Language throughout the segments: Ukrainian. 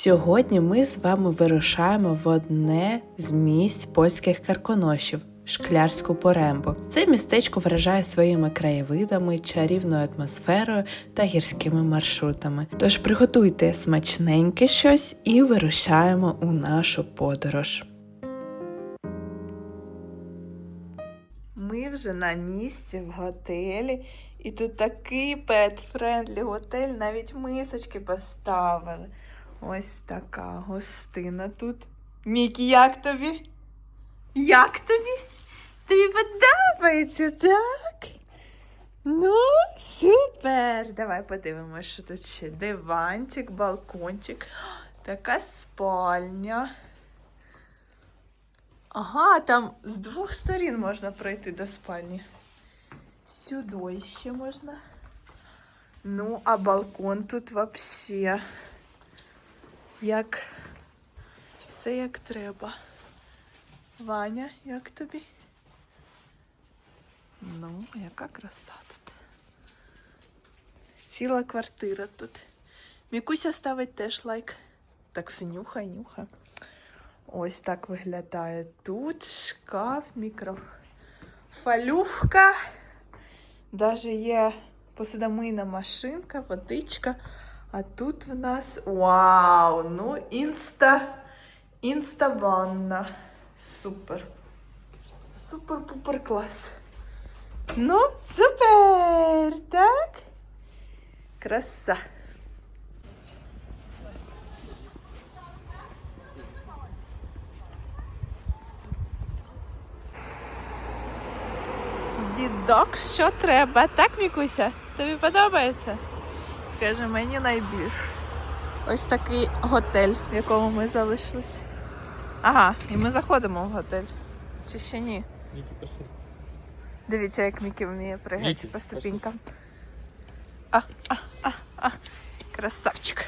Сьогодні ми з вами вирушаємо в одне з місць польських карконошів. Шклярську порембу. Це містечко вражає своїми краєвидами, чарівною атмосферою та гірськими маршрутами. Тож приготуйте смачненьке щось і вирушаємо у нашу подорож. Ми вже на місці в готелі, і тут такий pet-friendly готель, навіть мисочки поставили. Ось така гостина тут. Мікі, як тобі? Як тобі? Тобі подобається, так? Ну, супер! Давай подивимось, що тут ще. Диванчик, балкончик, така спальня. Ага, там з двох сторін можна пройти до спальні. Сюди ще можна. Ну, а балкон тут вообще як все як треба. Ваня, як тобі? Ну, яка краса тут. Ціла квартира тут. Мікуся ставить теж лайк. Так все нюхай, нюхай. Ось так виглядає тут шкаф, мікрофалюшка. Даже є посудомийна машинка, водичка. А тут в нас вау! Ну, інста, інста ванна. Супер. Супер-пупер клас. Ну, супер! Так? Краса. Відок, що треба, так, Мікуся? Тобі подобається? Скаже, мені найбільше. Ось такий готель, в якому ми залишились. Ага, і ми заходимо в готель. Чи ще ні? Дивіться, як Мікі вміє пригати по ступінькам. А, а, а, а. Красавчик.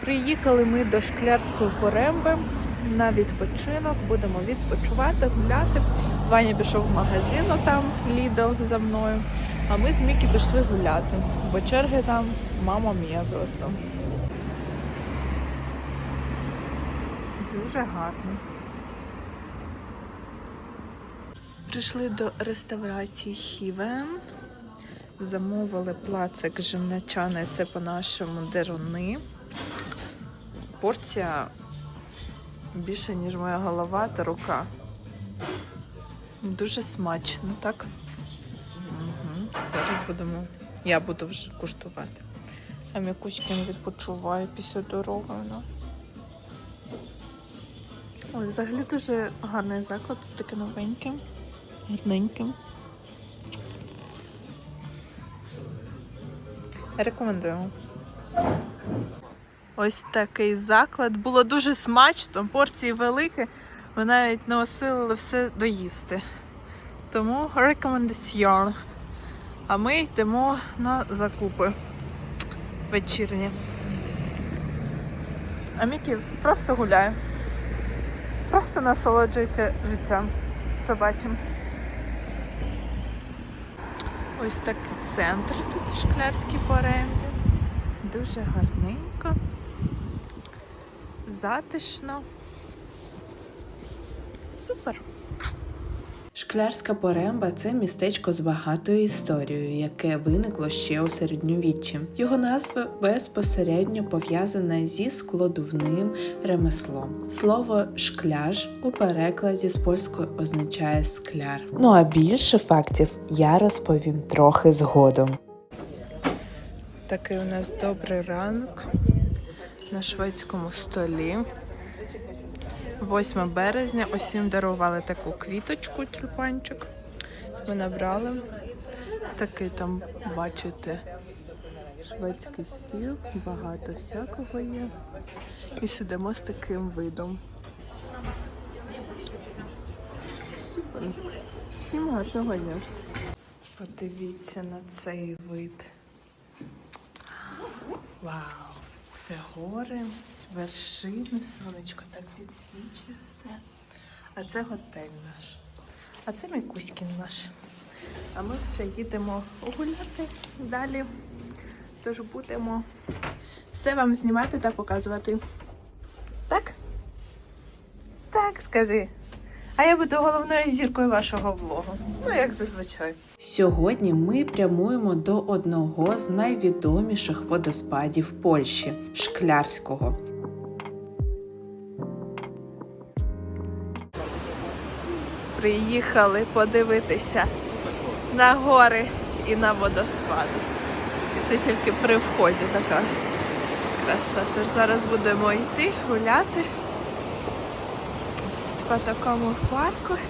Приїхали ми до Шклярської поремби на відпочинок. Будемо відпочивати, гуляти. Ваня пішов в магазин, там Lidl за мною. А ми з Мікі пішли гуляти, бо черги там мама мія просто. Дуже гарно. Прийшли до реставрації Хівен. Замовили плацик жемнячани, це по-нашому деруни. Порція більше, ніж моя голова та рука. Дуже смачно, так? Зараз будемо. Я буду вже куштувати. А Мікуськін відпочиває після дороги. Ну. Ой, взагалі дуже гарний заклад, з таке новеньким, гарненьким. Рекомендуємо. Ось такий заклад. Було дуже смачно, порції великі. Ми навіть не осилили все доїсти. Тому рекомендаціон. А ми йдемо на закупи вечірні. А Мікі просто гуляє. Просто насолоджується життям собачим. Ось такий центр тут в Шклярській порембі. Дуже гарненько, затишно. Супер. Шклярська поремба це містечко з багатою історією, яке виникло ще у середньовіччі. Його назва безпосередньо пов'язана зі складовним ремеслом. Слово шкляж у перекладі з польської означає скляр. Ну а більше фактів я розповім трохи згодом. Такий у нас добрий ранок на шведському столі. 8 березня. Усім дарували таку квіточку, тюльпанчик. Ми набрали. Такий там, бачите, шведський стіл, багато всякого є. І сидимо з таким видом. Супер. Всім гарного дня. Подивіться на цей вид. Вау! Це гори, вершини, сонечко так підсвічує все. А це готель наш. А це Мікуськін наш. А ми вже їдемо гуляти далі. Тож будемо все вам знімати та показувати. Так? Так, скажи. А я буду головною зіркою вашого влогу. Ну, як зазвичай. Сьогодні ми прямуємо до одного з найвідоміших водоспадів Польщі Шклярського. Приїхали подивитися на гори і на водоспади. І це тільки при вході така краса. Тож зараз будемо йти гуляти по такому парку.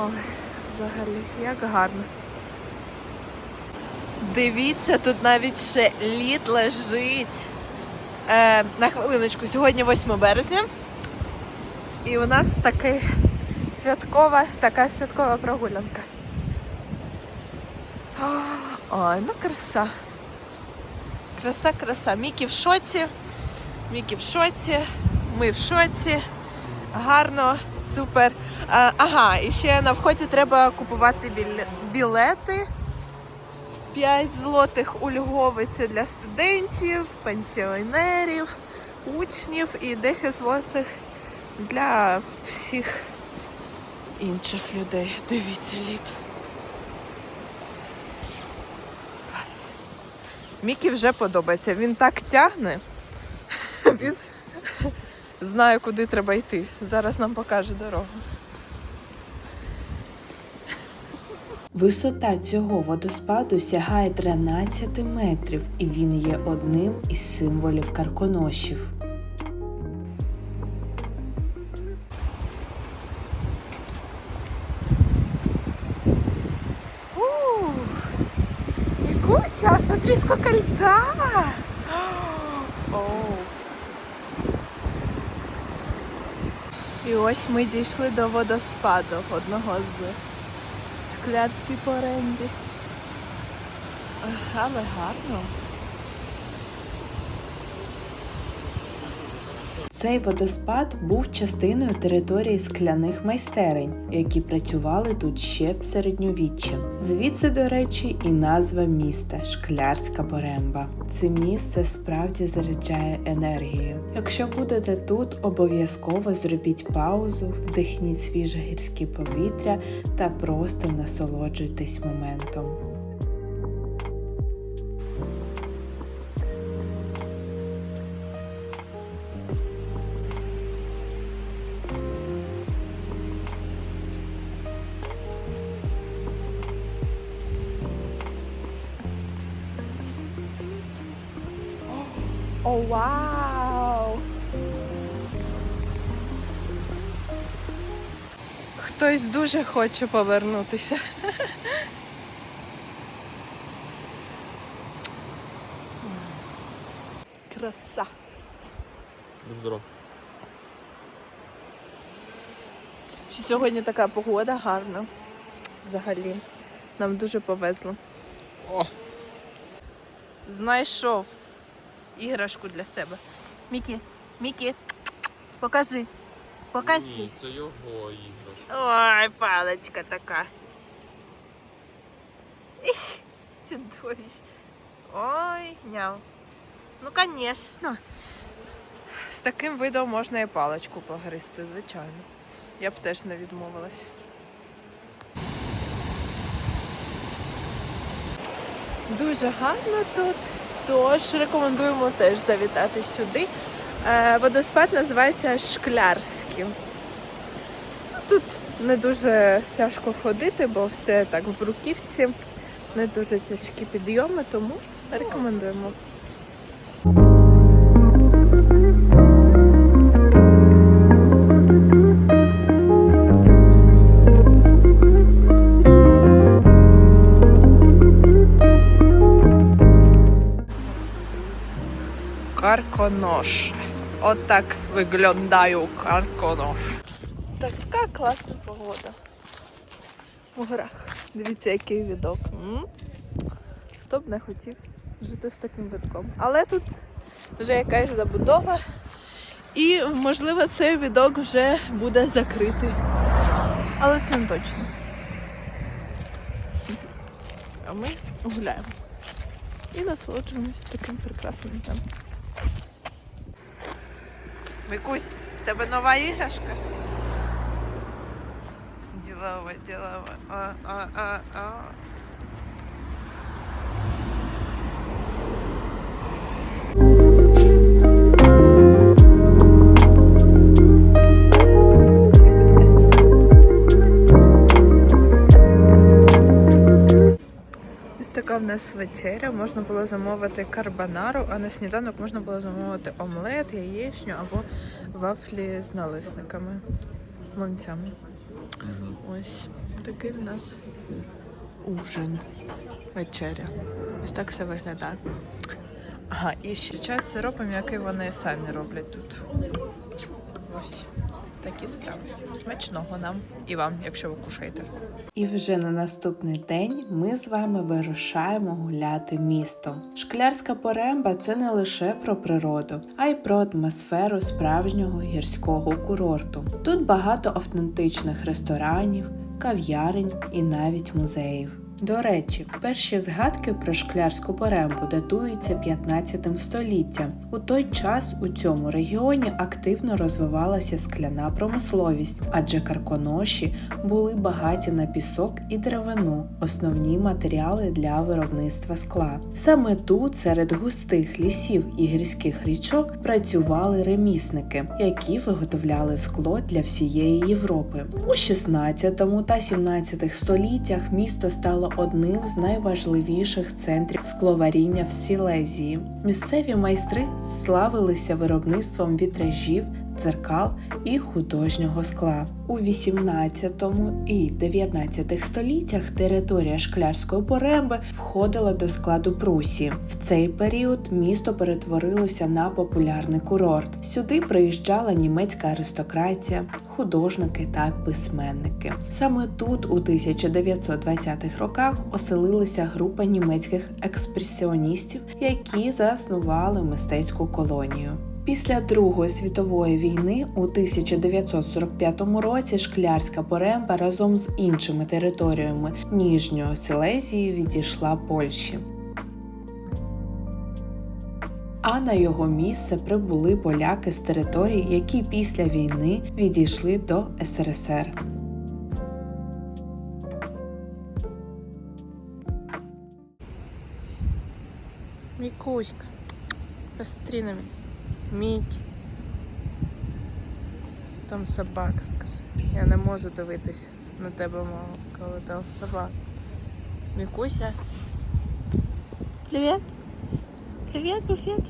Ой, взагалі, як гарно. Дивіться, тут навіть ще лід лежить. Е, на хвилиночку, сьогодні 8 березня. І у нас такий святкова, така святкова прогулянка. Ой, ну краса. Краса, краса. Мікі в шоці. Мікі в шоці. Ми в шоці. Гарно, супер. А, ага, і ще на вході треба купувати білети. 5 злотих ульговий це для студентів, пенсіонерів, учнів і 10 злотих для всіх інших людей. Дивіться лід. Клас. Мікі вже подобається. Він так тягне. Він знає, куди треба йти. Зараз нам покаже дорогу. Висота цього водоспаду сягає 13 метрів, і він є одним із символів карконошів. Микуся, смотри, сколько льда! І ось ми дійшли до водоспаду одного з шкляцьких по оренді. Але гарно. Цей водоспад був частиною території скляних майстерень, які працювали тут ще в середньовіччі. Звідси, до речі, і назва міста Шклярська Боремба. Це місце справді заряджає енергією. Якщо будете тут, обов'язково зробіть паузу, вдихніть свіже гірське повітря та просто насолоджуйтесь моментом. О, вау! Хтось дуже хоче повернутися. Краса. Будь здоров. Що сьогодні така погода гарна. Взагалі. Нам дуже повезло. О! Знайшов іграшку для себе. Мікі, Мікі, покажи. Покажи. Ні, це його іграшка. Ой, паличка така. Іх, чудовищ. Ой, няв. Ну, звісно. З таким видом можна і паличку погризти, звичайно. Я б теж не відмовилась. Дуже гарно тут. Тож рекомендуємо теж завітати сюди. Е, Водоспад називається Шклярський. Тут не дуже тяжко ходити, бо все так в бруківці, не дуже тяжкі підйоми, тому рекомендуємо. Карконош. От так виглядаю карконош. Така класна погода. У горах. Дивіться, який відок. Хто б не хотів жити з таким видком. Але тут вже якась забудова. І, можливо, цей відок вже буде закритий. Але це не точно. А ми гуляємо. і насолоджуємось таким прекрасним днем. Микусь, в тебе нова іграшка? Ділова, ділова. А, а, а, а. Така в нас вечеря. Можна було замовити карбонару, а на сніданок можна було замовити омлет, яєчню або вафлі з налисниками, млинцями. Ось такий в нас ужин. Вечеря. Ось так все виглядає. Ага, і ще чай з сиропом, який вони самі роблять тут. Ось такі справи. Смачного нам і вам, якщо ви кушаєте. І вже на наступний день ми з вами вирушаємо гуляти містом. Шклярська поремба це не лише про природу, а й про атмосферу справжнього гірського курорту. Тут багато автентичних ресторанів, кав'ярень і навіть музеїв. До речі, перші згадки про шклярську порембу датуються 15 століттям. У той час у цьому регіоні активно розвивалася скляна промисловість, адже карконоші були багаті на пісок і деревину, основні матеріали для виробництва скла. Саме тут, серед густих лісів і гірських річок, працювали ремісники, які виготовляли скло для всієї Європи. У 16 та 17 століттях місто стало одним з найважливіших центрів скловаріння в Сілезії. Місцеві майстри славилися виробництвом вітражів, дзеркал і художнього скла. У 18 і 19 століттях територія шклярської поремби входила до складу Прусії. В цей період місто перетворилося на популярний курорт. Сюди приїжджала німецька аристократія, художники та письменники. Саме тут, у 1920-х роках, оселилася група німецьких експресіоністів, які заснували мистецьку колонію. Після Другої світової війни у 1945 році Шклярська Поремба разом з іншими територіями Ніжньої Силезії відійшла Польщі. А на його місце прибули поляки з територій, які після війни відійшли до СРСР. Мікуська, посмотри на. Мікі. Там собака, скажи. Я не можу дивитись на тебе, мама, коли там собака. Мікуся. Привіт. Привіт, буфет.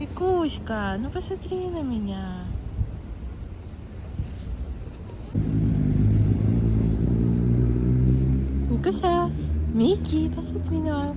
Микуська, ну посмотри на меня. Микуся, Микки, посмотри на маму.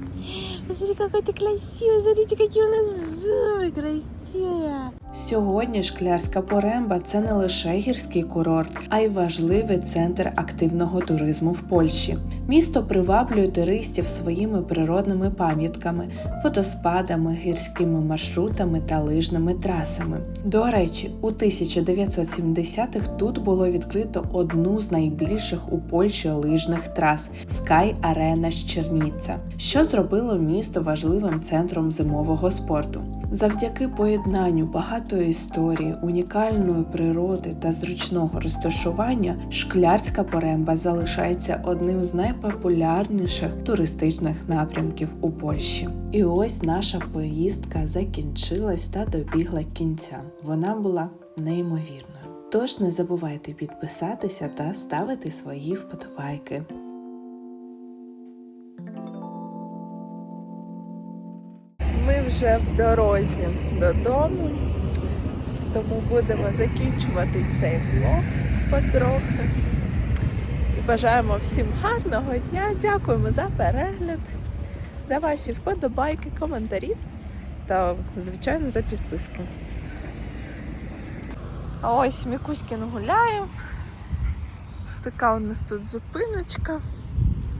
Посмотри, какой ты красивый. Смотрите, какие у нас зубы красивые. Сьогодні Шклярська Поремба це не лише гірський курорт, а й важливий центр активного туризму в Польщі. Місто приваблює туристів своїми природними пам'ятками, водоспадами, гірськими маршрутами та лижними трасами. До речі, у 1970-х тут було відкрито одну з найбільших у Польщі лижних трас Sky Arena Щерніця, що зробило місто важливим центром зимового спорту. Завдяки поєднанню багатої історії, унікальної природи та зручного розташування, шклярська поремба залишається одним з найпопулярніших туристичних напрямків у Польщі. І ось наша поїздка закінчилась та добігла кінця. Вона була неймовірною. Тож не забувайте підписатися та ставити свої вподобайки. Вже в дорозі додому, тому будемо закінчувати цей влог потрохи. І бажаємо всім гарного дня. Дякуємо за перегляд, за ваші вподобайки, коментарі та, звичайно, за підписки. Ось Мікуськін гуляє. Ось така у нас тут зупиночка.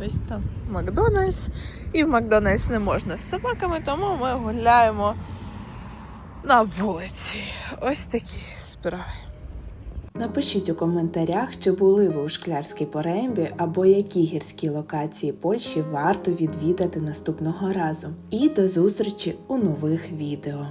Ось там Макдональдс. І в Макдональдс не можна з собаками, тому ми гуляємо на вулиці. Ось такі справи. Напишіть у коментарях, чи були ви у Шклярській Порембі або які гірські локації Польщі варто відвідати наступного разу. І до зустрічі у нових відео.